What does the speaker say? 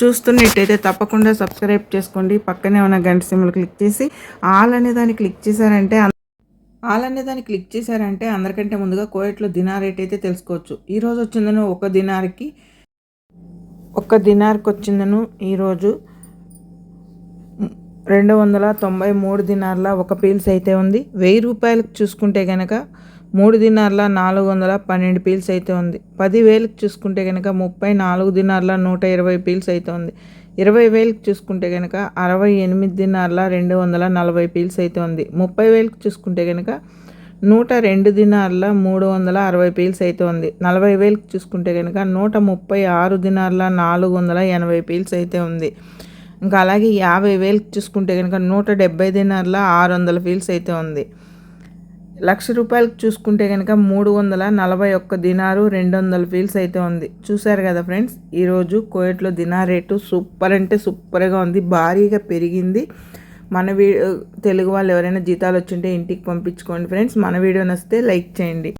చూస్తున్నట్టయితే తప్పకుండా సబ్స్క్రైబ్ చేసుకోండి. పక్కనే ఉన్న గంట సింబల్ క్లిక్ చేసి ఆల్ అనే దాన్ని క్లిక్ చేశారంటే ఆల్ అనే దాన్ని క్లిక్ చేశారంటే అందరికంటే ముందుగా కోయట్లో దినార్ రేట్ అయితే తెలుసుకోవచ్చు. ఈరోజు వచ్చిందను ఒక దినార్కి ఒక దినార్కి వచ్చిందను ఈరోజు రెండు వందల తొంభై మూడు దినార్ల ఒక పీల్స్ అయితే ఉంది. వెయ్యి రూపాయలకు చూసుకుంటే కనుక మూడు దినార్ల నాలుగు వందల పన్నెండు పీల్స్ అయితే ఉంది. పదివేలకు చూసుకుంటే కనుక ముప్పై నాలుగు దినార్ల నూట ఇరవై పీల్స్ అయితే ఉంది. ఇరవై వేలకు చూసుకుంటే కనుక అరవై ఎనిమిది దినార్ల రెండు వందల నలభై పీల్స్ అయితే ఉంది. ముప్పై వేలకు చూసుకుంటే కనుక నూట రెండు దినార్ల మూడు వందల అరవై పీల్స్ అయితే ఉంది. నలభై వేలకు చూసుకుంటే కనుక నూట ముప్పై ఆరు దినార్ల నాలుగు వందల ఎనభై పీల్స్ అయితే ఉంది. ఇంకా అలాగే యాభై వేలకు చూసుకుంటే కనుక నూట డెబ్బై దినార్ల ఆరు వందల పీల్స్ అయితే ఉంది. లక్ష రూపాయలకు చూసుకుంటే కనుక మూడు వందల నలభై ఒక్క దినారు రెండు వందల ఫీల్స్ అయితే ఉంది. చూసారు కదా ఫ్రెండ్స్ ఈరోజు కోయట్లో దినార్ రేటు సూపర్ అంటే సూపర్గా ఉంది భారీగా పెరిగింది. మన వీ తెలుగు వాళ్ళు ఎవరైనా జీతాలు వచ్చింటే ఇంటికి పంపించుకోండి ఫ్రెండ్స్ మన వీడియో నచ్చితే లైక్ చేయండి.